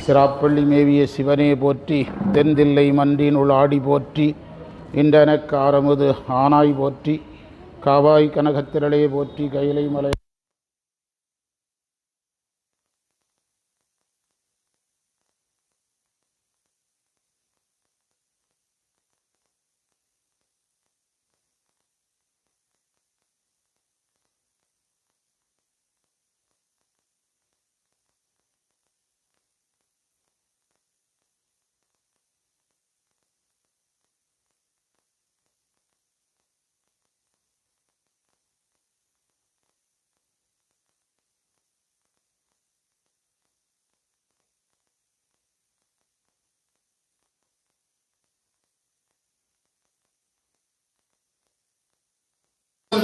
சிராப்பள்ளி மேவிய சிவனே போற்றி தென்தில்லை உள் ஆடி போற்றி இன்றனக் ஆரமுது ஆனாய் போற்றி காவாய் கனகத்திரளே போற்றி கைலை மலை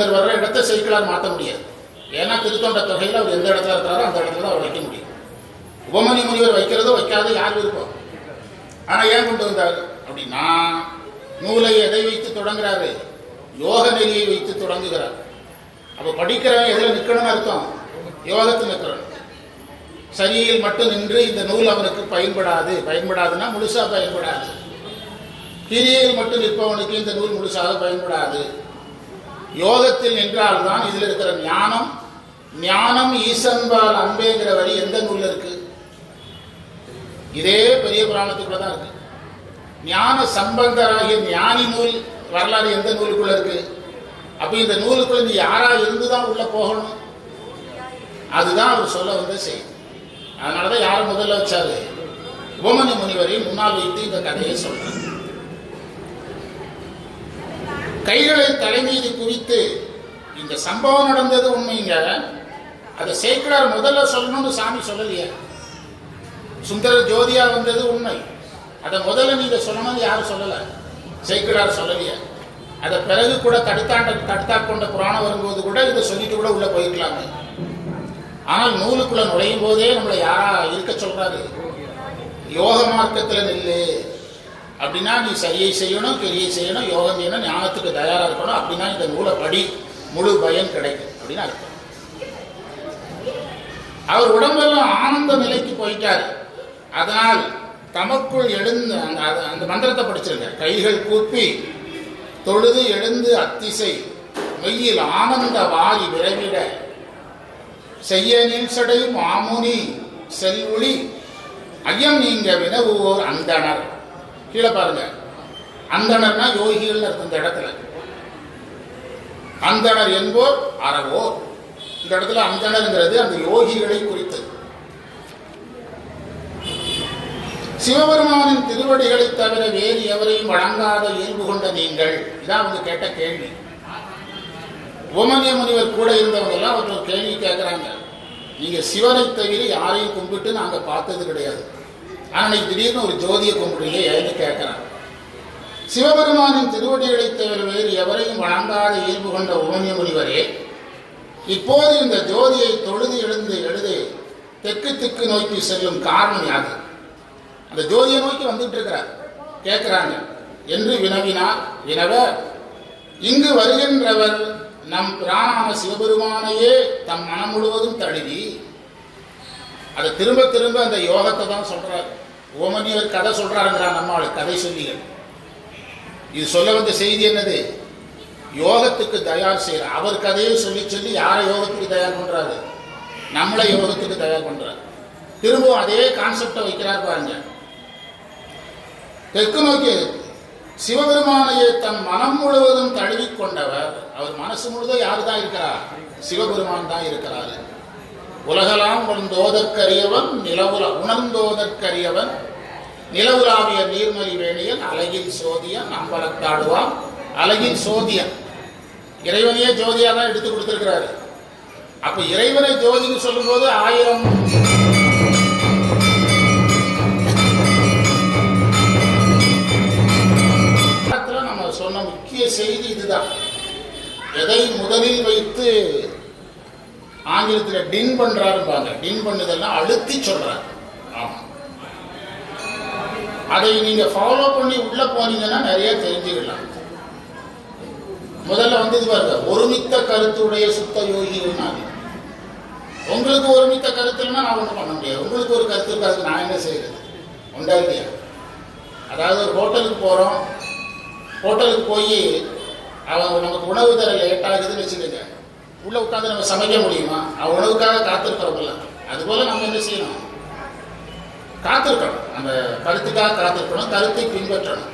வர்ற இடத்தை சைக்கிளால் மாற்ற முடியாது. ஏன்னா திருத்தொண்ட தொகையில் அவர் எந்த இடத்துல இருக்கிறாரோ அந்த இடத்துல அவர் வைக்க முடியும். உபமணி முனிவர் வைக்கிறதோ வைக்காதோ யார் விருப்பம்? ஆனால் ஏன் கொண்டு வந்தார்? அப்படின்னா நூலை எதை வைத்து தொடங்குறாரு? யோக நெறியை வைத்து தொடங்குகிறார். அப்போ படிக்கிறவன் எதில் நிற்கணும்னு அர்த்தம்? யோகத்தில் நிற்கிறோம் சரியில் மட்டும் நின்று இந்த நூல் அவனுக்கு பயன்படாது. பயன்படாதுன்னா முழுசாக பயன்படாது. கிரியில் மட்டும் நிற்பவனுக்கு இந்த நூல் முழுசாக பயன்படாது. யோகத்தில் நின்றால்தான் இதில் இருக்கிற ஞானம். ஞானம் ஈசன்பால் அன்பேங்கிற வரி எந்த நூலில் இருக்கு? இதே பெரிய புராணத்துக்குள்ள தான் இருக்கு. ஞான சம்பந்தராகிய ஞானி நூல் வரலாறு எந்த நூலுக்குள்ள இருக்கு? அப்ப இந்த நூலுக்குள்ள நீ யாரா இருந்துதான் உள்ள போகணும்? அதுதான் அவர் சொல்ல வந்த செய்தி. அதனாலதான் யாரை முதல்ல வச்சாரு? உபமணி முனிவரை முன்னால் வைத்து இந்த கதையை சொல்றார். கைகளை தலைமீது குவித்து இந்த சம்பவம் நடந்தது உண்மைங்க. அதை சேக்கிடார் முதல்ல சொல்லணும்னு சாமி சொல்லலையே. சுந்தர ஜோதியா வந்தது உண்மை. அதை முதல்ல நீங்க சொல்லணும்னு யாரும் சொல்லல. சேக்கிடார் சொல்லலையே. அதை பிறகு கூட தடுத்தாண்ட தடுத்தா கொண்ட புராணம் வரும்போது கூட இதை சொல்லிட்டு கூட உள்ள போயிருக்கலாமே. ஆனால் நூலுக்குள்ள நுழையும் போதே நம்மளை யாரா இருக்க சொல்றாரு? யோக மார்க்கத்துல நில்லு. அப்படின்னா நீ சரியை செய்யணும் பெரியை செய்யணும் யோகம் செய்யணும் ஞானத்துக்கு தயாராக இருக்கணும். அப்படின்னா இந்த நூலை படி முழு பயன் கிடைக்கும் அப்படின்னு அர்த்தம். அவர் உடம்பெல்லாம் ஆனந்த நிலைக்கு போயிட்டார். அதனால் தமக்குள் எழுந்து அந்த அந்த மந்திரத்தை படிச்சிருங்க. கைகள் கூப்பி தொழுது எழுந்து அத்திசை மெய்யில் ஆனந்த வாரி விரைவிட செய்ய நீழ்சடையும் ஆமுனி செல்வொளி ஐயம் நீங்க வினவுவோர் அந்தனர். கீழே பாருங்க. அந்தணர்னா யோகிகள் இருக்கு இந்த இடத்துல. அந்தணர் என்போர் அறவோ. இந்த இடத்துல அந்தணர்ங்கிறது அந்த யோகிகளை குறித்தது சிவபெருமானின் திருவடிகளை தவிர வேறு எவரையும் வழங்காத இயல்பு கொண்ட நீங்கள். இதான் அவங்க கேட்ட கேள்வி. உமனிய முனிவர் கூட இருந்தவங்க எல்லாம் ஒரு கேள்வி கேட்குறாங்க நீங்க சிவனை தவிர யாரையும் கும்பிட்டு நாங்க பார்த்தது கிடையாது. ஆனா திடீர்னு ஒரு ஜோதியை கும்பிடுறீங்க எழுதி கேட்கிறான். சிவபெருமானின் திருவடிகளை தவிர வேறு எவரையும் வழங்காத இயல்பு கொண்ட உமனிய முனிவரே இப்போது இந்த ஜோதியை தொழுது எழுந்து எழுது தெற்கு திக்கு நோக்கி செல்லும் காரணம் யாது? அந்த ஜோதியை நோக்கி வந்துட்டு இருக்கிறார். கேட்கிறாங்க என்று வினவினார் வினவ இங்கு வருகின்றவர் நம் பிராணான சிவபெருமானையே தம் மனம் முழுவதும் தழுவி. அதை திரும்ப திரும்ப அந்த யோகத்தை தான் சொல்றாரு. ஓமனியர் கதை சொல்றாருங்கிறான் நம்மாள் கதை சொல்லிகள். இது சொல்ல வந்த செய்தி என்னது? யோகத்துக்கு தயார் செய்யற அவர் கதையை சொல்லி சொல்லி யாரை யோகத்துக்கு தயார் பண்றாரு? நம்மளை யோகத்துக்கு தயார் பண்றாரு. திரும்பவும் அதே கான்செப்டை வைக்கிறார் பாருங்க. தெற்கு நோக்கி சிவபெருமானையே தன் மனம் முழுவதும் தழுவி கொண்டவர். அவர் மனசு முழுதும் யாரு தான் இருக்கிறார் சிவபெருமான் தான் இருக்கிறாரு. உலகலாம் உணர்ந்தோதற்கரியவன் நிலவுல உணர்ந்தோதற்கரியவன். நிலவுலாவிய நீர்மலி வேணியன் அழகில் சோதியன் அம்பலத்தாடுவான் அழகில் சோதியன் இறைவனையே ஜோதியாக தான் எடுத்து கொடுத்திருக்கிறாரு. அப்ப இறைவனை ஜோதின்னு சொல்லும்போது ஆயிரம் நம்ம சொன்ன முக்கிய செய்தி இதுதான். எதை முதலில் வைத்து ஆங்கிலத்தில் டின் பண்றாருப்பாங்க டின் பண்ணதெல்லாம் அழுத்தி சொல்றாரு. ஆமா. அதை நீங்க ஃபாலோ பண்ணி உள்ள போனீங்கன்னா நிறைய தெரிஞ்சுக்கலாம். முதல்ல வந்து இது பாருங்க. ஒருமித்த கருத்துடைய சுத்த யோகிகள்னா உங்களுக்கு ஒருமித்த கருத்துலன்னா நான் ஒன்றும் பண்ண முடியாது. உங்களுக்கு ஒரு கருத்து இருக்காது நான் என்ன செய்யறது உண்டா இல்லையா? அதாவது ஒரு ஹோட்டலுக்கு போகிறோம் ஹோட்டலுக்கு போய் அவன் நமக்கு உணவு தர லேட் ஆகுதுன்னு வச்சுக்கோங்க. உள்ளே உட்காந்து நம்ம சமைக்க முடியுமா? அவ்வளவுக்காக உணவுக்காக காத்திருக்கிறோம்ல அதுபோல் நம்ம என்ன செய்யணும்? காத்திருக்கணும். நம்ம கருத்துக்காக காத்திருக்கணும் கருத்தை பின்பற்றணும்.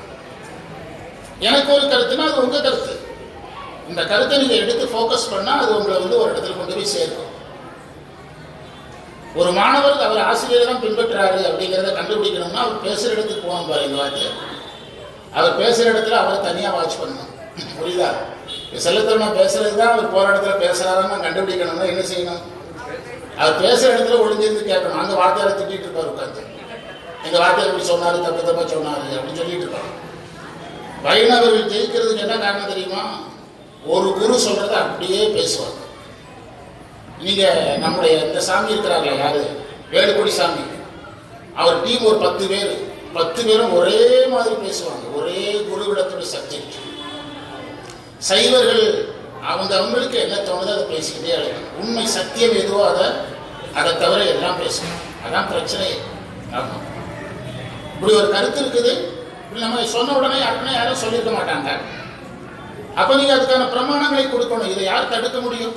எனக்கு ஒரு கருத்துனா அது உங்கள் கருத்து. இந்த கருத்தை நீங்கள் எடுத்து ஃபோக்கஸ் பண்ணால் அது உங்களை வந்து ஒரு இடத்துல கொண்டு போய் சேர்க்கும். ஒரு மாணவர் அவர் ஆசிரியர் தான் பின்பற்றாரு அப்படிங்கிறத கண்டுபிடிக்கணும்னா அவர் பேசுகிற இடத்துக்கு போகணும் பாருங்க வாத்தியார். அவர் பேசுகிற இடத்துல அவரை தனியாக வாட்ச் பண்ணணும். புரியுதா? செல்லத்தரமா பேசுறது தான் அவர் போகிற இடத்துல பேசுகிறாருன்னு கண்டுபிடிக்கணும்னா என்ன செய்யணும்? அவர் பேசுகிற இடத்துல ஒளிஞ்சிருந்து கேட்கணும். அந்த வார்த்தையால திட்டிட்டு இருப்பார் உட்காந்து எங்கள் வார்த்தையை இப்படி சொன்னார் தப்பு தப்பா சொன்னார் அப்படின்னு சொல்லிட்டு இருப்பாங்க வைணவர்கள் ஜெயிக்கிறதுக்கு என்ன காரணம் தெரியுமா? ஒரு குரு சொல்கிறத அப்படியே பேசுவாங்க நீங்க நம்முடைய இந்த சாமி இருக்கிறார்களா யாரு? வேலுக்குடி சாமி. அவர் டீம் ஒரு பத்து பேர். பத்து பேரும் ஒரே மாதிரி பேசுவாங்க. ஒரே குருவிடத்துடைய சப்ஜெக்ட் சைவர்கள் அவங்க அவங்களுக்கு என்ன தோணுதோ அதை பேசிக்கிட்டே அழைக்கணும் உண்மை சத்தியம் எதுவோ அதை அதை தவிர எல்லாம் பேசணும் அதான் பிரச்சனை. ஆமாம் இப்படி ஒரு கருத்து இருக்குது. இப்படி நம்ம சொன்ன உடனே யாருக்குமே யாரும் சொல்லியிருக்க மாட்டாங்க. அப்ப நீங்க அதுக்கான பிரமாணங்களை கொடுக்கணும். இதை யார் தடுக்க முடியும்?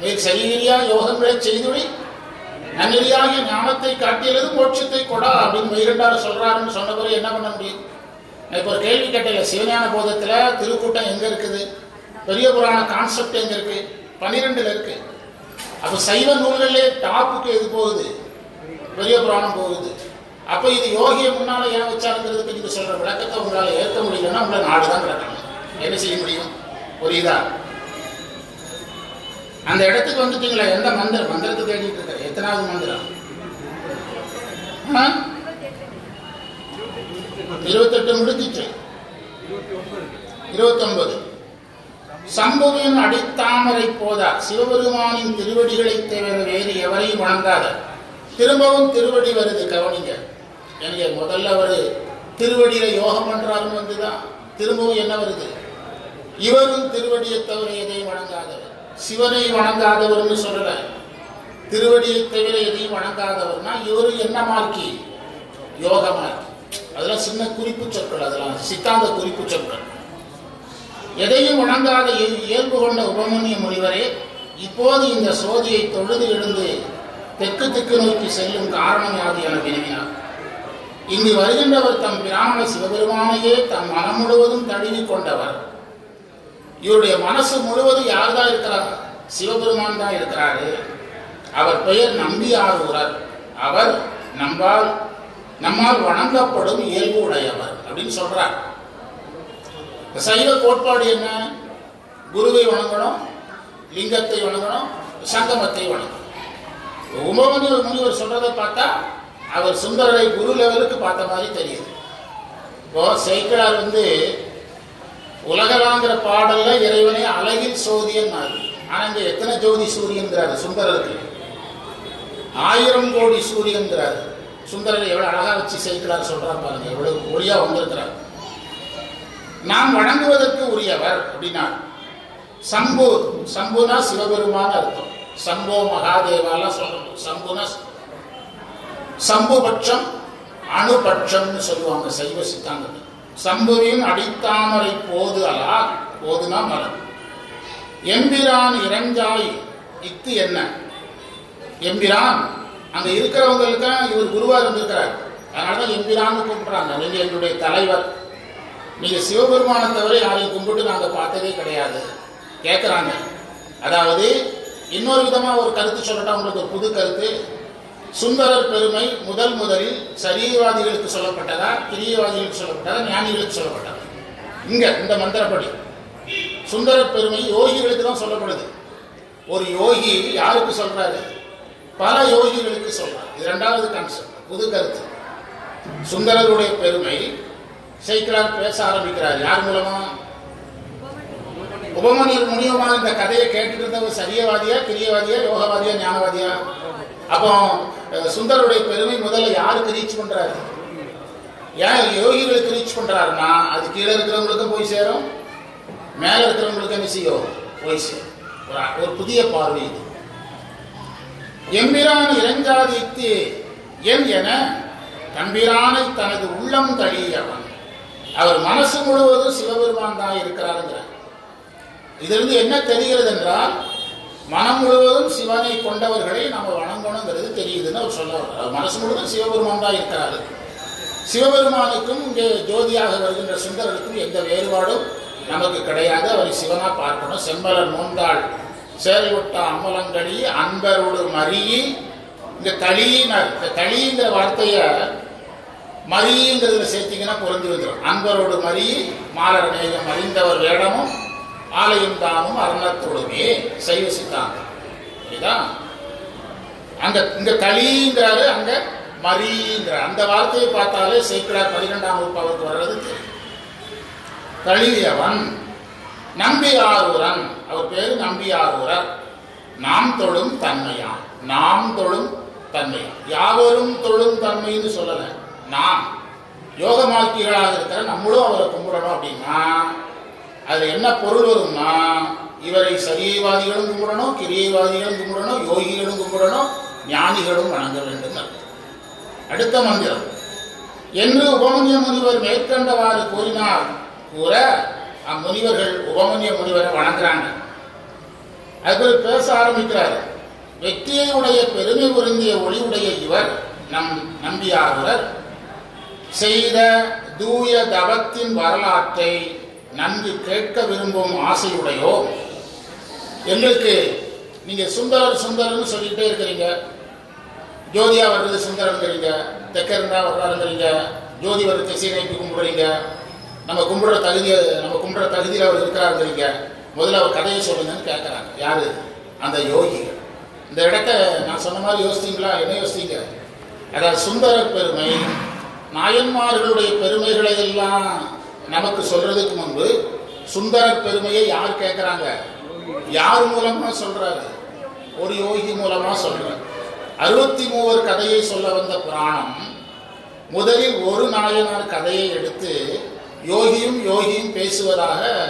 நீர் சரியா யோகங்களை செய்துடி நன்னெறியாகிய ஞானத்தை காட்டியது மோட்சத்தை கொடா அப்படின்னு மெய்கண்டார் சொல்றாருன்னு சொன்ன பிறகு என்ன பண்ண முடியும்? இப்போ ஒரு கேள்வி கேட்டல சிவஞான போதத்துல திருக்கூட்டம் எங்க இருக்குது? பெரிய புராண கான்செப்ட் எங்க இருக்கு? பன்னிரெண்டில் இருக்கு. அப்ப சைவ நூல்களே டாப்புக்கு எது போகுது? பெரிய புராணம் போகுது. அப்ப இது யோகியை முன்னால ஏன் வச்சாருங்கிறதுக்கு நீங்க சொல்ற விளக்கத்தை உங்களால ஏற்க முடியலன்னா உங்களை நாடுதான் கிடக்கணும் என்ன செய்ய முடியும்? புரியுதா? அந்த இடத்துக்கு வந்துட்டீங்களா எந்த மந்திரம்? மந்திரத்தை தேடிட்டு இருக்க எத்தனாவது மந்திரம்? ஆ? இருபத்தெட்டு முடிஞ்சிச்சு. இருபத்தொன்பது. சம்புவின் அடித்தாமரை போதா? சிவபெருமானின் திருவடிகளை தவிர வேறு எவரையும் வணங்காத. திரும்பவும் திருவடி வருது கவனிங்க. எனக்கு முதல்ல அவர் திருவடியில யோகம் பண்றாருன்னு வந்துதான் திரும்பவும் என்ன வருது? இவரும் திருவடியை தவிர எதையும் வணங்காதவர். சிவனை வணங்காதவர்னு சொல்லல. திருவடியை தவிர எதையும் வணங்காதவர்னா இவரு என்ன மார்க்கி? யோகமாக்கி அதெல்லாம் சின்ன குறிப்பு சொற்கள் அதெல்லாம் சித்தாந்த குறிப்பு சொற்கள். எதையும் வணங்காத இயல்பு கொண்ட உபமன்ய முனிவரே இப்போது இந்த சோதியை தொழுது எழுந்து தெற்கு தெற்கு நோக்கி செல்லும் காரணம் யாது என வினவினார். இங்கு வருகின்றவர் தம் பிராமண சிவபெருமானையே தம் மனம் முழுவதும் தழுவி கொண்டவர். இவருடைய மனசு முழுவதும் யார் தான் இருக்கிறார்? சிவபெருமான் தான் இருக்கிறாரு. அவர் பெயர் நம்பி ஆறுகிறார் அவர் நம்பால் நம்மால் வணங்கப்படும் இயல்பு உடையவர் அப்படின்னு சொல்றார். இந்த சைவ கோட்பாடு என்ன? குருவை வணங்கணும் லிங்கத்தை வணங்கணும் சங்கமத்தை வணங்கணும். உமமுனிவர் முனிவர் சொல்றதை பார்த்தா அவர் சுந்தரரை குரு லெவலுக்கு பார்த்த மாதிரி தெரியுது. இப்போ சேக்கிழார் வந்து உலகலாங்கிற பாடல்ல இறைவனை அழகில் சோதியன்னாரு ஆனா இங்க எத்தனை ஜோதி சூரியன்கிறாரு சுந்தரருக்கு? ஆயிரம் கோடி சூரியன்கிறாரு. சுந்தரரை எவ்வளவு அழகா வச்சு செய்கிறார் சொல்றாரு பாருங்க. எவ்வளவு ஒளியா வந்திருக்கிறார். நாம் வணங்குவதற்கு உரியவர் அப்படின்னா சம்பு சம்புனா சிவபெருமான அர்த்தம். சம்போ மகாதேவாலாம் சொல்லணும் சம்புனா சம்புபட்சம் அணுபட்சம்னு சொல்லுவாங்க சைவ சித்தாந்தத்தில் சம்புவின் அடித்தாமரை போது அலா போதுனா மரம். எம்பிரான் இறஞ்சாய் இத்து என்ன? எம்பிரான் அங்க இருக்கிறவங்களுக்கு இவர் குருவா இருந்திருக்கிறார். அதனாலதான் எம்பிரான்னு கும்பிடுறாங்க நீங்க எங்களுடைய தலைவர். நீங்க சிவபெருமானை தவிர யாரையும் கும்பிட்டு நாங்க பார்த்ததே கிடையாது. கேட்குறாங்க அதாவது இன்னொரு விதமா ஒரு கருத்து சொல்லட்டா உங்களுக்கு ஒரு புது கருத்து. சுந்தரர் பெருமை முதல் முதலில் சரியவாதிகளுக்கு சொல்லப்பட்டதா கிரியவாதிகளுக்கு சொல்லப்பட்டதா ஞானிகளுக்கு சொல்லப்பட்டதா? இங்க இந்த மந்திரப்படி. சுந்தரர் பெருமை யோகிகளுக்கு தான் சொல்லப்படுது. ஒரு யோகி யாருக்கு சொல்றாரு? பல யோகிகளுக்கு சொல்றார். இது ரெண்டாவது கான்செப்ட் புது கருத்து. சுந்தரருடைய பெருமை சேக்கிரார் பேச ஆரம்பிக்கிறார். யார் மூலமா? உபமனியர் முனியமான இந்த கதையை கேட்டுட்டு இருந்தவர் சரியவாதியா பிரியவாதியா யோகவாதியா ஞானவாதியா? அப்போ சுந்தருடைய சுந்தரருடைய பெருமை முதல்ல யாருக்கு ரீச் பண்றாரு? ஏன் யோகிகளுக்கு ரீச் பண்றாருன்னா அது கீழே இருக்கிறவங்களுக்கும் போய் சேரும் மேல இருக்கிறவங்களுக்கு என்ன செய்யும்? போய் சேரும். ஒரு புதிய பார்வை இது. எம்பிரான் இறஞ்சாதித்து என் என தம்பிரானை தனது உள்ளம் தழியவன் அவர் மனசு முழுவதும் சிவபெருமான் தான் இருக்கிறாருங்கிறார். இதிலிருந்து என்ன தெரிகிறது என்றால் மனம் முழுவதும் சிவனை கொண்டவர்களை நம்ம வணங்கணுங்கிறது தெரியுதுன்னு அவர் சொல்ல வர்றார். மனசு முழுவதும் சிவபெருமான் தான் இருக்கிறாரு. சிவபெருமானுக்கும் இங்கே ஜோதியாக வருகின்ற சுந்தரருக்கும் எந்த வேறுபாடும் நமக்கு கிடையாது. அவரை சிவனா பார்க்கணும். செம்பலர் மூன்றாள் செயல்பட்ட அம்பலங்கடி அன்பரோடு மறியி இந்த தளியினர் இந்த தளிங்கிற வார்த்தையை மறிங்கிறதுல சேர்த்திங்கன்னா பொருந்தி வந்துடும் அன்பரோடு மறி மாலர் நேயம் அறிந்தவர் வேடமும் ஆலயம் தானும் அருணத்தோடுமே சைவ சித்தாந்தம். புரியுதா? அங்க இந்த களிங்கிறாரு அங்க மறிங்கிற அந்த வார்த்தையை பார்த்தாலே சேக்கிரார் பன்னிரெண்டாம் வகுப்பு அவருக்கு வர்றது தெரியும். களியவன் நம்பி ஆரூரன் அவர் பேர் நம்பி நாம் தொழும் தன்மையான் நாம் தொழும் தன்மையான் யாவரும் தொழும் தன்மைன்னு சொல்லல. நாம். யோகமாக்கிகளாக இருக்கிற நம்மளும் அவரை கும்பிடணும் அப்படின்னா அதில் என்ன பொருள் வரும்னா இவரை சரியவாதிகளும் கும்பிடணும் கிரியைவாதிகளும் கும்பிடணும் யோகிகளும் கும்பிடணும் ஞானிகளும் வணங்க வேண்டும் அடுத்த மந்திரம். என்று உபமன்ய முனிவர் மேற்கண்டவாறு கூறினார். கூற அம்முனிவர்கள் உபமன்ய முனிவரை வணங்குறாங்க. அது பேச ஆரம்பிக்கிறார். வெற்றியுடைய பெருமை பொருந்திய ஒளியுடைய இவர் நம் நம்பியாகுவர் செய்த தூய தவத்தின் வரலாற்றை நன்கு கேட்க விரும்பும் ஆசையுடையோ? எங்களுக்கு நீங்க சுந்தரர் சுந்தரர்னு சொல்லிட்டே இருக்கிறீங்க. ஜோதியா வர்றது சுந்தரங்கிறீங்க தெக்க இருந்தா வர்றாருங்கிறீங்க. ஜோதி வர்ற திசை நோக்கி கும்பிடுறீங்க. நம்ம கும்பிடுற தகுதியை நம்ம கும்பிடுற தகுதியில் அவர் இருக்கிறாருங்கிறீங்க. முதல்ல அவர் கதையை சொல்லுங்கன்னு கேட்குறாங்க யார்? அந்த யோகிகள் இந்த இடத்த நான் சொன்ன மாதிரி யோசித்தீங்களா என்ன யோசித்தீங்க அதாவது சுந்தர பெருமை நாயன்மார்களுடைய பெருமைகளை எல்லாம் நமக்கு சொல்றதுக்கு முன்பு சுந்தர பெருமையை யார் கேட்குறாங்க யார் மூலமாக சொல்றாரு? ஒரு யோகி மூலமாக சொல்றாரு. அறுபத்தி மூவர் கதையை சொல்ல வந்த புராணம் முதலில் ஒரு நாயனார் கதையை எடுத்து யோகியும் யோகியும் பேசுவதாக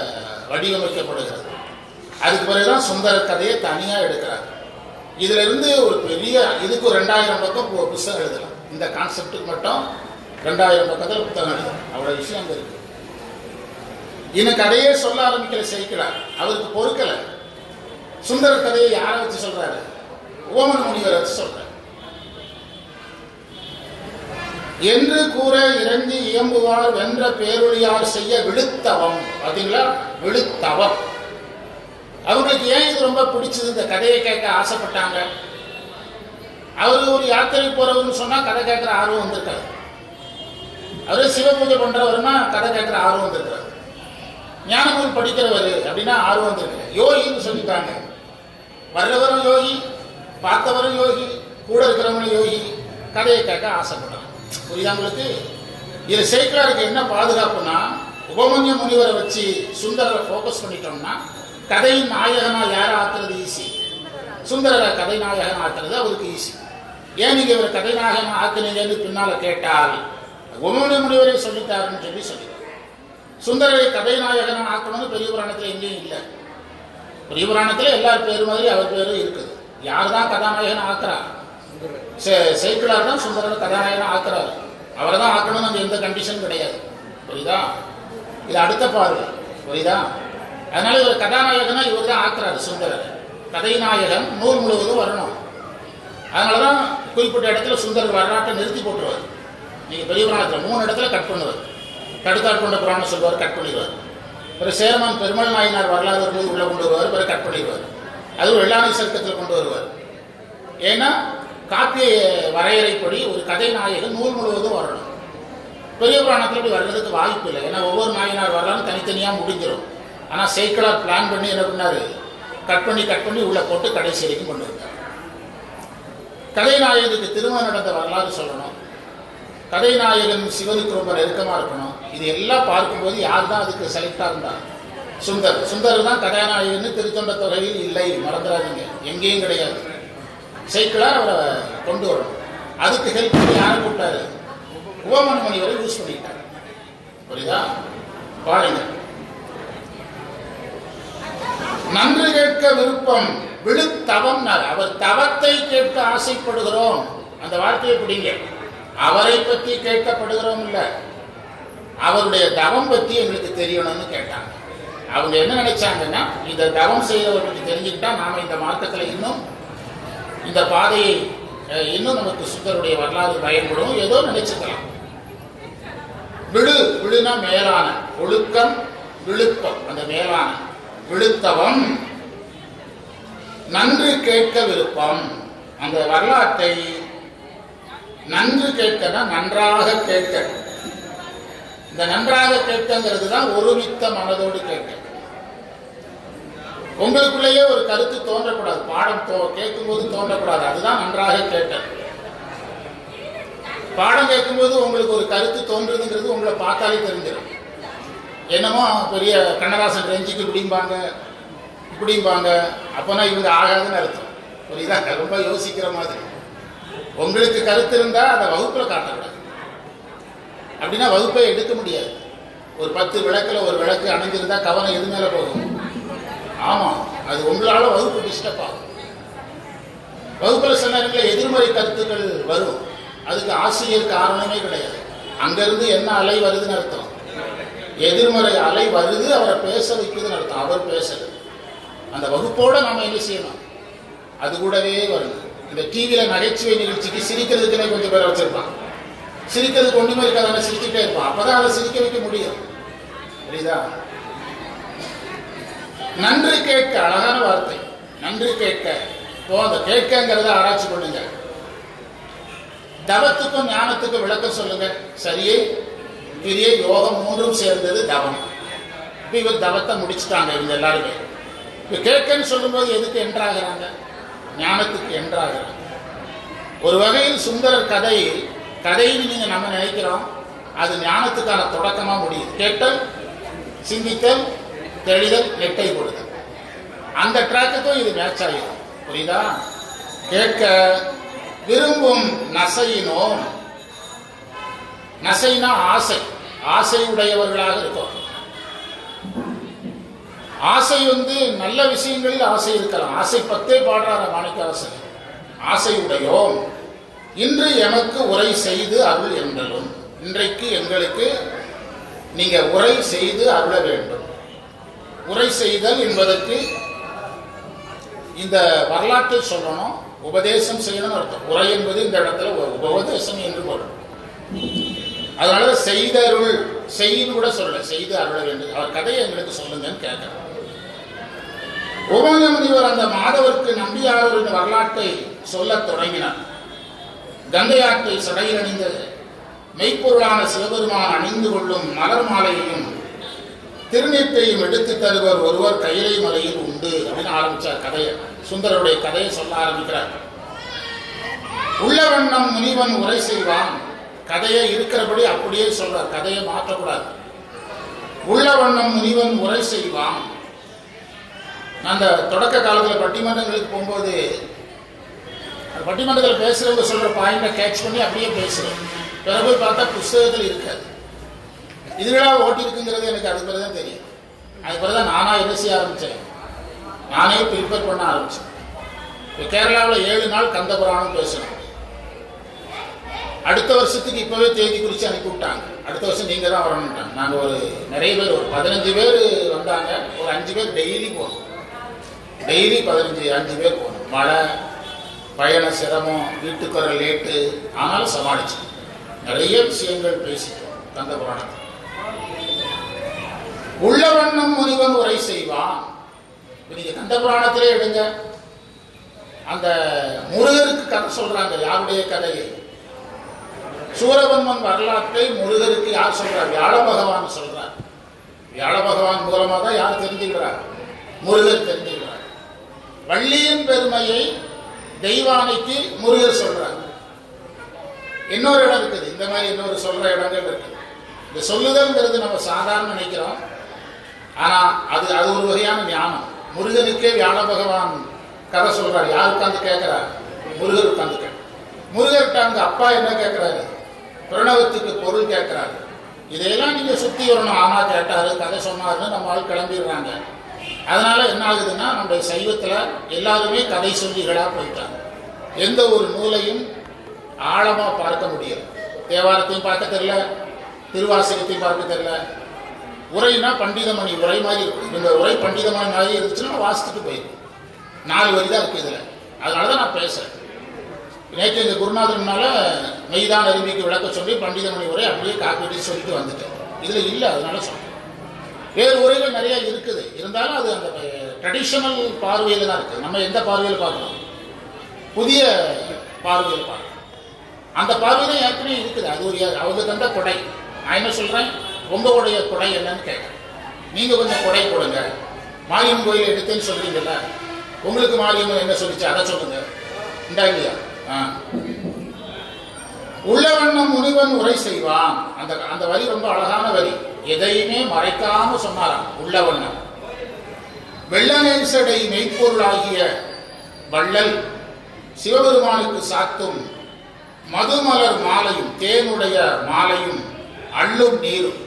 வடிவமைக்கப்படுகிறது. அதுக்கு பிறகுதான் சுந்தர கதையை தனியாக எடுக்கிறார் இதுல இருந்து ஒரு பெரிய இதுக்கு ரெண்டாயிரம் பக்கம் பு- புத்தகம் எழுதலாம். இந்த கான்செப்டுக்கு மட்டும் ரெண்டாயிரம் பக்கத்தில் புத்தகம் எழுதலாம். அவ்வளோ விஷயம் இருக்கு. இன்னும் கதையே சொல்ல ஆரம்பிக்கிற செய்கிறார் அவருக்கு பொறுக்கலை. சுந்தர கதையை யாரை வச்சு சொல்றாரு? ஓமன் முனிவரை வச்சு சொல்றாரு. என்று கூற இறங்கி இயம்புவார் வென்ற பேரொழியால் செய்ய விழுத்தவம். பார்த்தீங்களா? விழுத்தவம். அவங்களுக்கு ஏன் இது ரொம்ப பிடிச்சது? இந்த கதையை கேட்க ஆசைப்பட்டாங்க. அவர் ஒரு யாத்திரை போறவர்னு சொன்னா கதை கேட்கிற ஆர்வம் வந்திருக்காரு. அவரு சிவபூஜை பண்றவர்னா கதை கேட்கிற ஆர்வம் வந்திருக்காரு. ஞானநூல் படிக்கிறவர் அப்படின்னா ஆர்வம் வந்திருக்கு யோகின்னு சொல்லிட்டாங்க. வர்றவரும் யோகி பார்த்தவரும் யோகி கூட இருக்கிறவங்களும் யோகி. கதையை கேட்க ஆசைப்படுறாங்க புரியுதா உங்களுக்கு இது சேக்கராருக்கு என்ன பாதுகாப்புனா உபமன்ய முனிவரை வச்சு சுந்தரரை ஃபோக்கஸ் பண்ணிட்டோம்னா கதையின் நாயகனா யாரை ஆக்குறது ஈஸி சுந்தரரை கதை நாயகன் ஆக்குறது அவருக்கு ஈஸி ஏன் நீங்க இவர் கதை நாயகன் ஆக்குனீங்கன்னு பின்னால கேட்டால் உபமன்ய முனிவரை சொல்லித்தாருன்னு சொல்லி சொல்லி சுந்தரரை கதைநாயகனா ஆக்கணும்னு பெரிய புராணத்தில் எங்கேயும் இல்லை. பெரிய புராணத்தில் எல்லார் பேரு மாதிரி அவர் பேரும் இருக்குது. யார் தான் கதாநாயகன் ஆக்குறா? சே- சேக்கிழார் தான் சுந்தரரை கதாநாயகனா ஆக்குறாரு. அவரை தான் ஆக்கணும்னு அங்கே எந்த கண்டிஷன் கிடையாது. புரியுதா? இது அடுத்த பார்வை. புரியுதா? அதனால இவர் கதாநாயகனா இவர் தான் ஆக்குறாரு சுந்தரர். கதைநாயகன் நூல் முழுவதும் வரணும். அதனால தான் குறிப்பிட்ட இடத்துல சுந்தரர் வரலாற்றை நிறுத்தி போட்டுருவார். நீங்கள் பெரிய புராணத்தில் மூணு இடத்துல கட் பண்ணுவார். கடுத்தாட் கொண்ட புராணம் சொல்வார் கட் பண்ணிடுவார். பிறகு சேரமான் பெருமாள் நாயனார் வரலாறு வரும்போது உள்ள கொண்டு வருவார் பிறகு கட் பண்ணிடுவார். அதுவும் வெள்ளாணி சர்க்கத்தில் கொண்டு வருவார். ஏன்னா காப்பிய வரையறைப்படி ஒரு கதை நாயகன் நூல் முழுவதும் வரணும். பெரிய புராணத்தில் இப்படி வர்றதுக்கு வாய்ப்பு இல்லை. ஏன்னா ஒவ்வொரு நாயினார் வரலாம் தனித்தனியாக முடிஞ்சிடும் ஆனால் சைக்கிளாக பிளான் பண்ணி என்ன பண்ணாரு? கட் பண்ணி கட் பண்ணி உள்ள போட்டு கடைசி வரைக்கும் கொண்டு வந்தார். கதைநாயகனுக்கு திருமணம் நடந்த வரலாறு சொல்லணும். கதைநாயகன் சிவனுக்கு ரொம்ப நெருக்கமாக இருக்கணும். இது எல்லாம் பார்க்கும்போது யார் தான் அதுக்கு செலக்டாக இருந்தார் சுந்தர். சுந்தர் தான் கதாநாயகன் திருத்தொண்ட தொகையில் இல்லை. மறந்துடாதீங்க. எங்கேயும் கிடையாது. சைக்கிளாக அவரை கொண்டு வரணும். அதுக்கு ஹெல்ப் பண்ணி யாரை கூப்பிட்டாரு? உபமன் வரை யூஸ் பண்ணிட்டார். புரியுதா? பாருங்க. நன்று கேட்க விருப்பம் விழுத்தவம் அவர் தவத்தை கேட்க ஆசைப்படுகிறோம். அந்த வார்த்தையை பிடிங்க. அவரை பற்றி கேட்கப்படுகிறோம் இல்ல. அவருடைய தவம் பற்றி எங்களுக்கு தெரியணும்னு கேட்டாங்க. அவங்க என்ன நினைச்சாங்கன்னா இந்த தவம் செய்தவர்களுக்கு தெரிஞ்சுக்கிட்டா நாம இந்த மாற்றத்தில் இன்னும் இந்த பாதையை இன்னும் நமக்கு சுந்தருடைய வரலாறு பயன்படும். ஏதோ நினைச்சுக்கலாம். விழு விழுனா மேலான ஒழுக்கம் விழுப்பம். அந்த மேலான விழுத்தவம். நன்று கேட்க விருப்பம். அந்த வரலாற்றை நன்று கேட்கனா நன்றாக கேட்க. இந்த நன்றாக கேட்கங்கிறது தான் ஒருமித்த மனதோடு கேட்க. உங்களுக்குள்ளேயே ஒரு கருத்து தோன்றக்கூடாது. பாடம் தோ கேட்கும்போது தோன்றக்கூடாது. அதுதான் நன்றாக கேட்டது பாடம் கேட்கும்போது உங்களுக்கு ஒரு கருத்து தோன்றுதுங்கிறது உங்களை பார்த்தாலே தெரிஞ்சிடும். என்னமோ பெரிய கண்ணதாசன் ரஞ்சிக்கு இப்படிம்பாங்க இப்படிம்பாங்க. அப்போனா இவங்க ஆகாதுன்னு அர்த்தம். புரியுதா? ரொம்ப யோசிக்கிற மாதிரி. உங்களுக்கு கருத்து இருந்தால் அதை வகுப்பில் காட்டக்கூடாது. அப்படின்னா வகுப்பை எடுக்க முடியாது. ஒரு பத்து விளக்கில் ஒரு விளக்கு அணைஞ்சிருந்தா கவனம் எது மேலே போகும்? ஆமாம் அது உங்களால் வகுப்பு டிஸ்டர்ப் ஆகும். வகுப்பில் சில நேரங்களில் எதிர்மறை கருத்துக்கள் வரும். அதுக்கு ஆசிரியர் காரணமே கிடையாது. அங்கிருந்து என்ன அலை வருதுன்னு அர்த்தம். எதிர்மறை அலை வருது அவரை பேச வைக்குதுன்னு அர்த்தம். அவர் பேசல. அந்த வகுப்போட நாம என்ன செய்யணும்? அது கூடவே வரணும். இந்த டிவியில் நகைச்சுவை நிகழ்ச்சிக்கு சிரிக்கிறதுக்குன்னே கொஞ்சம் பேர் வச்சிருப்பான் சிரிக்கிறதுக்கு ஒன்றுமே இருக்காது அவன் சிரிச்சுட்டே இருப்பான். அப்பதான் அதை சிரிக்க வைக்க முடியும். புரியுதா? நன்றி கேட்க அழகான வார்த்தை. நன்றி கேட்க. இப்போ அந்த கேட்கங்கிறத ஆராய்ச்சி பண்ணுங்க. தவத்துக்கும் ஞானத்துக்கும் விளக்கம் சொல்லுங்க. சரியே? பெரிய யோகம் மூன்றும் சேர்ந்தது தவம். இப்போ இவர் தவத்தை முடிச்சுட்டாங்க இவங்க எல்லாருமே. இப்போ கேட்கன்னு சொல்லும்போது எதுக்கு என்றாகிறாங்க? ஞானத்துக்கு என்றாகிறாங்க. ஒரு வகையில் சுந்தரர் கதை கதைன்னு நீங்க நம்ம நினைக்கிறோம். அது ஞானத்துக்கான தொடக்கமா முடியுது. கேட்டல் சிந்தித்தல் தெளிதல் நெட்டை கொடுதல் அந்த ட்ராக்குக்கும் இது மேட்ச் ஆகிடும் புரியுதா? கேட்க விரும்பும் நசையினோம். நசைனா ஆசை. ஆசை உடையவர்களாக இருக்கும் ஆசை வந்து நல்ல விஷயங்களில் ஆசை இருக்கலாம். ஆசை பத்தே பாடுறார மாணிக்க ஆசை ஆசை உடையோம் இன்று எனக்கு உரை செய்து அருள் என்றலும் இன்றைக்கு எங்களுக்கு நீங்க உரை செய்து அருள வேண்டும். உரை செய்தல் என்பதற்கு இந்த வரலாற்றை சொல்லணும் உபதேசம் செய்யணும்னு அர்த்தம். உரை என்பது இந்த இடத்துல ஒரு உபதேசம் என்று வரும் அதனால செய்தருள் செய்ன்னு கூட சொல்ல செய்து அருள வேண்டும். அவர் கதையை எங்களுக்கு சொல்லுங்கன்னு கேட்கிறேன். உபமன முனிவர் அந்த மாதவருக்கு நம்பியாரூரின் வரலாற்றை சொல்லத் தொடங்கினார். கங்கை ஆற்றை சடையில் அணிந்த மெய்ப்பொருளான சிவபெருமான் அணிந்து கொள்ளும் மலர் மாலையையும் திருநீற்றையும் எடுத்து தருவர் ஒருவர் கைலை மலையில் உண்டு அப்படின்னு ஆரம்பிச்சார் கதையை. சுந்தரருடைய கதையை சொல்ல ஆரம்பிக்கிறார். உள்ள வண்ணம் முனிவன் உரை செய்வான். கதையை இருக்கிறபடி அப்படியே சொல்றார். கதையை மாற்றக்கூடாது. உள்ள வண்ணம் முனிவன் உரை செய்வான். அந்த தொடக்க காலத்தில் பட்டிமன்றங்களுக்கு போகும்போது பட்டிமன்றத்தில் பேசுறவங்க சொல்ற பாயிண்டை கேட்ச் பண்ணி அப்படியே பேசுறேன். பிறகு பார்த்தா புஸ்தகத்தில் இருக்காது. இதுகளா ஓட்டி இருக்குங்கிறது எனக்கு அது பிறகு தான் தெரியும். அது பிறகு தான் நானாக என்ன செய்ய ஆரம்பித்தேன் நானே ப்ரிப்பேர் பண்ண ஆரம்பித்தேன் இப்போ கேரளாவில் ஏழு நாள் கந்த புராணம் பேசணும். அடுத்த வருஷத்துக்கு இப்போவே தேதி குறித்து அனுப்பி விட்டாங்க அடுத்த வருஷம் நீங்கள் தான் வரணுன்ட்டாங்க நாங்கள் ஒரு நிறைய பேர் ஒரு பதினஞ்சு பேர் வந்தாங்க. ஒரு அஞ்சு பேர் டெய்லி போகணும். டெய்லி பதினஞ்சு அஞ்சு பேர் போகணும். மழை பயண சிரமம் வீட்டுக்கு வர லேட்டு ஆனாலும் சமாளிச்சு. நிறைய விஷயங்கள் பேசிட்டோம் கந்த புராணத்தை. உள்ள வண்ணம் முனிவன் உரை செய்வான். நீங்க கந்த புராணத்திலே எடுங்க. அந்த முருகருக்கு கதை சொல்றாங்க. யாருடைய கதையை சூரபன்மன் வரலாற்றை முருகருக்கு யார் சொல்றார்? வியாழ பகவான் சொல்றார். வியாழ பகவான் மூலமாக தான் யார் தெரிஞ்சுக்கிறார்? முருகர் தெரிஞ்சுக்கிறார். வள்ளியின் பெருமையை தெய்வானைக்கு முருகர் சொல்றார். இன்னொரு இடம் இருக்குது. இந்த மாதிரி இன்னொரு சொல்ற இடங்கள் இருக்குது. இந்த சொல்லுதல்ங்கிறது நம்ம சாதாரண நினைக்கிறோம். ஆனால் அது அது ஒரு வகையான ஞானம். முருகனுக்கே வியாழ பகவான் கதை சொல்கிறார் யார் உட்காந்து கேட்குறாரு முருகர் உட்காந்து கேட்க முருகர்கிட்ட அந்த அப்பா என்ன கேட்குறாரு? பிரணவத்துக்கு பொருள் கேட்குறாரு. இதையெல்லாம் நீங்கள் சுற்றி வரணும். ஆமா கேட்டாரு கதை சொன்னாருன்னு நம்ம ஆள் கிளம்பிடுறாங்க. அதனால் என்ன ஆகுதுன்னா நம்முடைய சைவத்தில் எல்லாருமே கதை சொல்லிகளாக போயிட்டாங்க. எந்த ஒரு நூலையும் ஆழமாக பார்க்க முடியல. தேவாரத்தையும் பார்க்க தெரியல. திருவாசகத்தையும் பார்க்க தெரியல. உரைனா பண்டிதமணி உரை மாதிரி இருக்கும். இந்த உரை பண்டிதமணி மாதிரி இருந்துச்சுன்னா வாசித்துட்டு போயிடும் போயிருக்கும் நாலு வரி தான் இருக்கு இதில். அதனால தான் நான் பேசுறேன். நேற்று இந்த குருநாதனால மெய்தான் அருமைக்கு விளக்க சொல்லி பண்டிதமணி உரை அப்படியே காப்பீடு சொல்லிட்டு வந்துட்டேன். இதில் இல்லை அதனால சொல்கிறேன் வேறு உரைகள் நிறைய இருக்குது. இருந்தாலும் அது அந்த ட்ரெடிஷனல் பார்வையில் தான் இருக்குது நம்ம எந்த பார்வையில் பார்க்கணும்? புதிய பார்வையில் பார்க்கணும். அந்த பார்வை தான் ஏற்கனவே இருக்குது. அது ஒரு அவங்க தந்த கொடை. நான் என்ன சொல்கிறேன் உங்களுடைய கொடை என்னன்னு கேட்குறேன் நீங்கள் கொஞ்சம் கொடை கொடுங்க மாரியம்மன் கோயில் எடுத்தேன்னு சொல்கிறீங்கல்ல உங்களுக்கு மாரியம்மன் என்ன சொல்லிச்சு? அதை சொல்லுங்க. இந்தா இல்லையா? ஆ. உள்ளவண்ணம் முனிவன் உரை செய்வான். அந்த அந்த வரி ரொம்ப அழகான வரி. எதையுமே மறைக்காம சொன்னாராம். உள்ளவண்ணம் மெய்ப்பொருள் மெய்ப்பொருளாகிய வள்ளல் சிவபெருமானுக்கு சாத்தும் மதுமலர் மாலையும் தேனுடைய மாலையும் அள்ளும் நீரும்.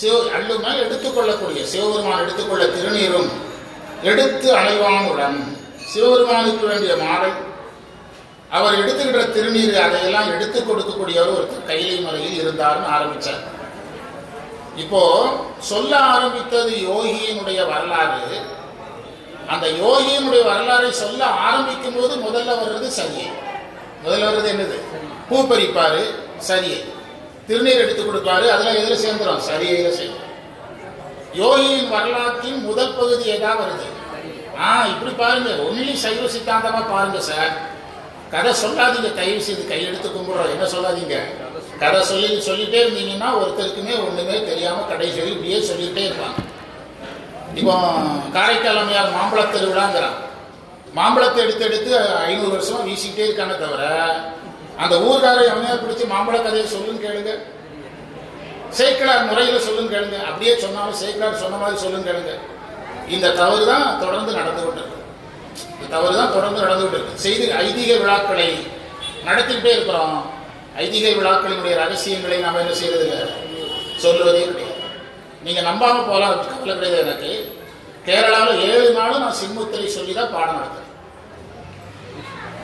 சிவ அள்ளுமே எடுத்துக்கொள்ளக்கூடிய சிவபெருமான் எடுத்துக்கொள்ள திருநீரும் எடுத்து அலைவானுடன் சிவபெருமானுக்கு வேண்டிய மாலை அவர் எடுத்துக்கிட்ட திருநீர் அதையெல்லாம் எடுத்து கொடுக்கக்கூடியவர் ஒருத்தர் கைலை மலையில் இருந்தார்னு ஆரம்பிச்சார். இப்போ சொல்ல ஆரம்பித்தது யோகியினுடைய வரலாறு. அந்த யோகியினுடைய வரலாறை சொல்ல ஆரம்பிக்கும் போது முதல்ல வர்றது சரியை. முதல்ல வர்றது என்னது? பூ பறிப்பாரு சரியை. திருநீர் எடுத்து கொடுப்பாரு அதெல்லாம் எதுல சேர்ந்துரும்? சரியையில சேர்ந்துரும் யோகியின் வரலாற்றின் முதல் பகுதி ஏதா வருது. ஆ இப்படி பாருங்க. ஒன்லி சைவ சித்தாந்தமா பாருங்க சார் கதை சொல்லாதீங்க தயவு செய்து கையெடுத்து கும்பிடுறோம். என்ன சொல்லாதீங்க? கதை சொல்லி சொல்லிட்டே இருந்தீங்கன்னா ஒருத்தருக்குமே ஒண்ணுமே தெரியாம கடைசி இப்படியே சொல்லிட்டே இருப்பாங்க. இப்போ காரைக்கால் அம்மையார் மாம்பழ திருவிழாங்கிறான். மாம்பழத்தை எடுத்து எடுத்து ஐநூறு வருஷம் வீசிக்கிட்டே இருக்கானே தவிர அந்த ஊர்காரை அம்மையார் பிடிச்சி மாம்பழ கதையை சொல்லுன்னு கேளுங்க. சேக்கிழார் முறையில சொல்லுன்னு கேளுங்க. அப்படியே சொன்னாலும் சேக்கிழார் சொன்ன மாதிரி சொல்லுன்னு கேளுங்க. இந்த தவறு தான் தொடர்ந்து நடந்து கொண்டிருக்கு. இந்த தவறு தான் தொடர்ந்து நடந்து கொண்டிருக்கு. செய்தி ஐதீக விழாக்களை நடத்திக்கிட்டே இருக்கிறோம். ஐதீக விழாக்களினுடைய ரகசியங்களை நாம் என்ன செய்யறதில்லை? சொல்லுவதே கிடையாது. நீங்க நம்பாம போகலாம் கவலை கிடையாது எனக்கு. கேரளாவில் ஏழு நாளும் நான் சிம்முத்திரை சொல்லி தான் பாடம் நடத்துறேன்.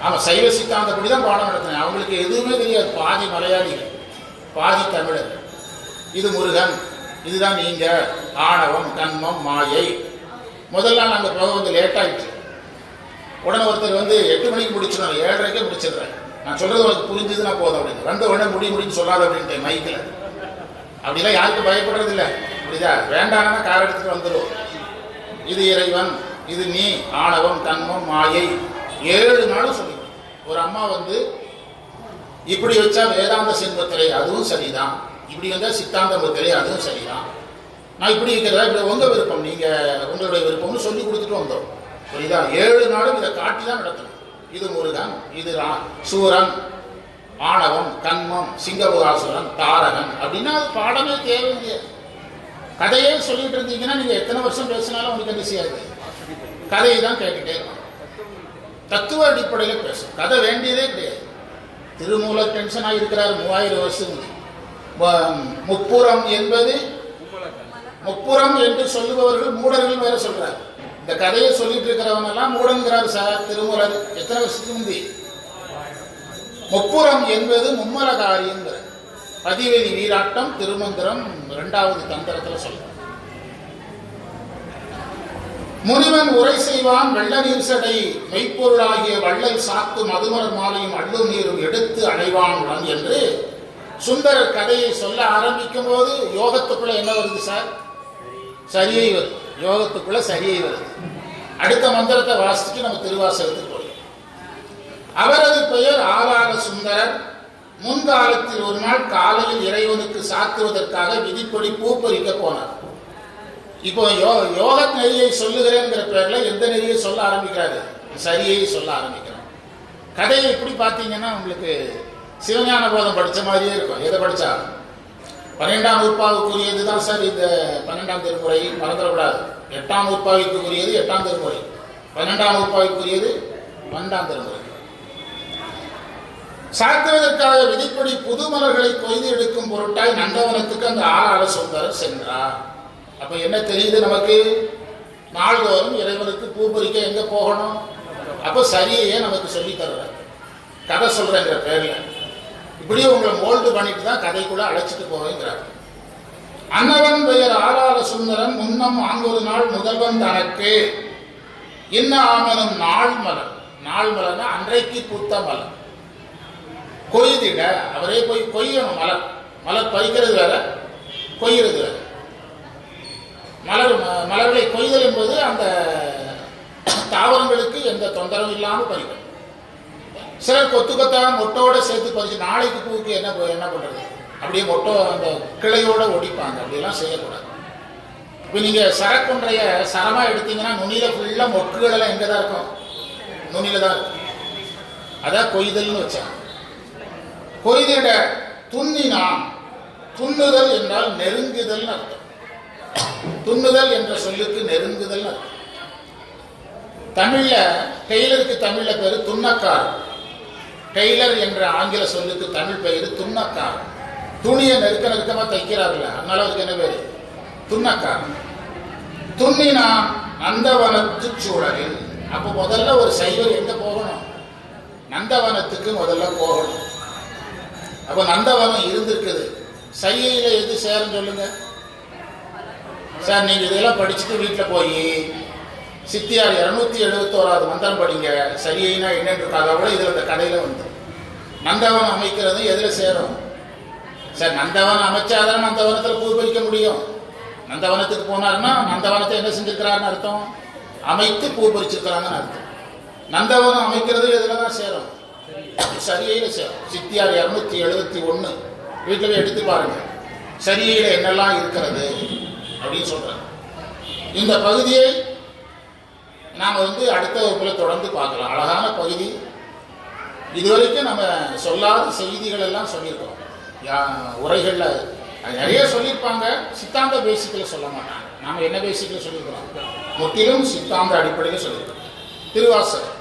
ஆமாம் சைவ சித்தாந்தப்படி தான் பாடம் நடத்தினேன் அவங்களுக்கு எதுவுமே தெரியாது. பாதி மலையாளிகள் பாதி தமிழர். இது முருகன் இதுதான் நீங்க. ஆணவம் கண்மம் மாயை. முதல்ல நாங்கள் போக வந்து லேட் உடனே ஒருத்தர் வந்து எட்டு மணிக்கு முடிச்சிடும் ஏழரைக்கே முடிச்சிடுறேன் நான் சொல்றது உனக்கு புரிஞ்சுதுன்னா போதும் அப்படின்னு. வந்த உடனே முடி முடின்னு சொல்லாத அப்படின்ட்டு மைக்கில் அப்படிலாம் யாருக்கும் பயப்படுறது இல்லை. புரியுதா? வேண்டாம்னா கார் எடுத்துட்டு வந்துடும் இது இறைவன் இது நீ. ஆணவம் கண்மம் மாயை. ஏழு நாளும் சரி. ஒரு அம்மா வந்து இப்படி வச்சா வேதாந்த சின்பத்திரை அதுவும் சரிதான். இப்படி வந்தா சித்தாந்த முத்திரை அதுவும் சரிதான். நான் இப்படி இருக்கிறதா? இப்படி உங்க விருப்பம். நீங்க உங்களுடைய விருப்பம்னு சொல்லி கொடுத்துட்டு வந்தோம். புரியுதா? ஏழு நாளும் இதை காட்டி தான் நடத்தணும் இது முருகன் இது சூரன் ஆணவம் கண்மம் சிங்கபுகாசுரன் தாரகன். அப்படின்னா அது பாடமே தேவையில்லையே. கதையே சொல்லிட்டு இருந்தீங்கன்னா நீங்க எத்தனை வருஷம் பேசினாலும் உங்களுக்கு என்ன செய்யாது? கதையை தான் கேட்டுட்டே இருக்கும் தத்துவ அடிப்படையில் பேசும். கதை வேண்டியதே கிடையாது. திருமூல டென்ஷனாக இருக்கிறார் மூவாயிரம் வருஷம் முப்புறம் என்பது முப்புறம் என்று சொல்லுபவர்கள் மூடர்கள் வேற சொல்றார். இந்த கதையை சொல்லிட்டு இருக்கிறவங்க எல்லாம் மூடங்கிறார் சார் திருமூலர். எத்தனை வருஷத்துக்கு முந்தி முப்புறம் என்பது மும்மலகாரிங்கிற பதிவெளி வீராட்டம் திருமந்திரம் இரண்டாவது தந்திரத்தில் சொல்ற முனிவன் உரை செய்வான் வெள்ள நீர் சடை மெய்ப்பொருளாகிய வள்ளல் சாத்து மதுமர மாலையும் அள்ளு நீரும் எடுத்து அடைவான் உடன் என்று சுந்தரர் கதையை சொல்ல ஆரம்பிக்கும் போது யோகத்துக்குள்ள என்ன வருது சார்? சரியை வருது. யோகத்துக்குள்ள சரியை வருது. அடுத்த மந்திரத்தை வாசிச்சுட்டு நம்ம திருவாசகத்துக்கு போய் அவரது பெயர் ஆவார சுந்தரர். முன்காலத்தில் ஒரு நாள் காலையில் இறைவனுக்கு சாத்துவதற்காக விதிப்படி பூ பறிக்க போனார். இப்போ யோ யோக நெறியை சொல்லுகிறேங்கிற பேர்ல எந்த நெறியை சொல்ல ஆரம்பிக்கிறாரு? சரியை சொல்ல ஆரம்பிக்கிறார். கதையை எப்படி பார்த்தீங்கன்னா உங்களுக்கு சிவஞான போதம் படிச்ச மாதிரியே இருக்கும். எதை படித்தா பன்னெண்டாம் உற்பாவுக்குரியது தான் சார் இந்த பன்னெண்டாம் திருமுறை மறந்துடக்கூடாது. எட்டாம் நூற்பாவிற்குரியது எட்டாம் திருமுறை. பன்னெண்டாம் நூற்பாவிற்குரியது பன்னெண்டாம் திருமுறை. சாத்துவதற்காக விதிப்படி புது மலர்களை கொய்து எடுக்கும் பொருட்டாய் நந்தவனத்துக்கு அந்த ஆறார சுந்தரர் சென்றார். அப்ப என்ன தெரியுது நமக்கு? நாள்தோறும் இறைவனுக்கு பூபறிக்க எங்க போகணும்? அப்போ சரியையே நமக்கு சொல்லி தர்ற கதை சொல்றேங்கிற பேர்ல. இப்படியே உங்களை மோல்டு பண்ணிட்டு தான் கதைக்குள்ள அழைச்சிட்டு போவேங்கிறார். அன்னவன் பெயர் ஆளாள சுந்தரன் முன்னம் ஆங்கொரு நாள் முதல்வன் தனக்கு. என்ன ஆமனும் நாள் மலர் நாள் மலர்னா அன்றைக்கு பூத்த மலர் கொய்திட அவரே போய் கொய்யணும் மலர். மலர் பறிக்கிறது வேற கொய்யறது வேற. மலர் மலர்களை கொய்தல் என்பது அந்த தாவரங்களுக்கு எந்த தொந்தரவும் இல்லாமல் பறிக்கணும் சிலர் கொத்து கொத்தாக மொட்டோட சேர்த்து பறிச்சு நாளைக்கு பூவுக்கு என்ன என்ன பண்ணுறது அப்படியே மொட்டோ அந்த கிளையோட ஒடிப்பாங்க. அப்படிலாம் செய்யக்கூடாது. இப்போ நீங்கள் சரக்குன்றைய சரமாக எடுத்தீங்கன்னா நுனியில் ஃபுல்லாக மொக்குகள் எல்லாம் எங்கே தான் இருக்கும்? நுனியில் தான் இருக்கும். அதான் கொய்தல்னு வச்சாங்க. கொய்திட துண்ணினா துண்ணுதல் என்றால் நெருங்குதல்னு அர்த்தம். துண்ணுதல் என்ற சொல்லுக்கு நெருங்குதல் தமிழ்ல டெய்லருக்கு தமிழ்ல பேரு துண்ணக்கார் டெய்லர் என்ற ஆங்கில சொல்லுக்கு தமிழ் பெயர் துண்ணக்கார் துணியை நெருக்க நெருக்கமா தைக்கிறார்கள் அதனால அதுக்கு என்ன பேரு? துண்ணக்கார் துண்ணினா நந்தவனத்து சூழலில் அப்ப முதல்ல ஒரு சைவர் எங்க போகணும்? நந்தவனத்துக்கு முதல்ல போகணும். அப்ப நந்தவனம் இருந்திருக்குது. சையில எது சேரும் சொல்லுங்க சார் நீங்க இதெல்லாம் படிச்சுட்டு வீட்டுல போய் சித்தியார் இருநூத்தி எழுபத்தோராவது மந்திரம் படிங்க. சரியினா என்னன்னு இருக்காங்க கூட இதுல இந்த கதையில வந்து. நந்தவனம் அமைக்கிறது எதுல சேரும்? சார் நந்தவனம் அமைச்சாதான் நந்தவனத்துல பூ முடியும். நந்தவனத்துக்கு போனாருன்னா நந்தவனத்தை என்ன செஞ்சிருக்கிறாருன்னு அர்த்தம்? அமைத்து பூபரிச்சிருக்கிறாங்கன்னு அர்த்தம். நந்தவனம் அமைக்கிறது எதில் தான் சேரும்? சரியில சேரும் சித்தியார் இருநூத்தி எழுபத்தி ஒன்று வீட்டுல எடுத்து பாருங்க. சரியில என்னெல்லாம் இருக்கிறது? அப்படின்னு சொல்றாங்க. இந்த பகுதியை நாம் வந்து அடுத்த வகுப்பில் தொடர்ந்து பார்க்கலாம். அழகான பகுதி. இதுவரைக்கும் நம்ம சொல்லாத செய்திகள் எல்லாம் சொல்லியிருக்கோம் உரைகளில் அது நிறைய சொல்லியிருப்பாங்க. சித்தாந்த பேசிக்கில் சொல்ல மாட்டாங்க. நாம் என்ன பேசிக்கில் சொல்லியிருக்கிறோம்? முற்றிலும் சித்தாந்த அடிப்படையில் சொல்லியிருக்கிறோம். திருவாசகம்.